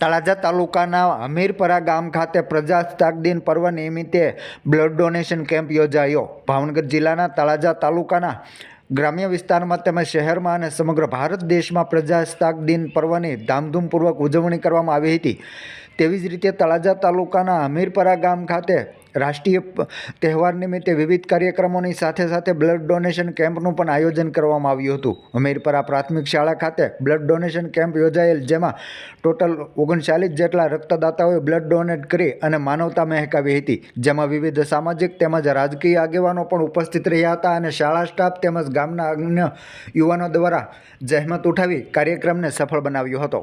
તળાજા તાલુકાના હમીરપરા ગામ ખાતે પ્રજાસત્તાક દિન પર્વ નિમિત્તે બ્લડ ડોનેશન કેમ્પ યોજાયો. ભાવનગર જિલ્લાના તળાજા તાલુકાના ગ્રામ્ય વિસ્તારમાં તેમજ શહેરમાં અને સમગ્ર ભારત દેશમાં પ્રજાસત્તાક દિન પર્વની ધામધૂમપૂર્વક ઉજવણી કરવામાં આવી હતી. તેવી જ રીતે તળાજા તાલુકાના હમીરપરા ગામ ખાતે રાષ્ટ્રીય તહેવાર નિમિત્તે વિવિધ કાર્યક્રમોની સાથે સાથે બ્લડ ડોનેશન કેમ્પનું પણ આયોજન કરવામાં આવ્યું હતું. હમીરપરા પ્રાથમિક શાળા ખાતે બ્લડ ડોનેશન કેમ્પ યોજાયેલ જેમાં ટોટલ ઓગણચાલીસ જેટલા રક્તદાતાઓએ બ્લડ ડોનેટ કરી અને માનવતા મહેકાવી હતી. જેમાં વિવિધ સામાજિક તેમજ રાજકીય આગેવાનો પણ ઉપસ્થિત રહ્યા હતા અને શાળા સ્ટાફ તેમજ ગામના અન્ય યુવાનો દ્વારા જહેમત ઉઠાવી કાર્યક્રમને સફળ બનાવ્યો હતો.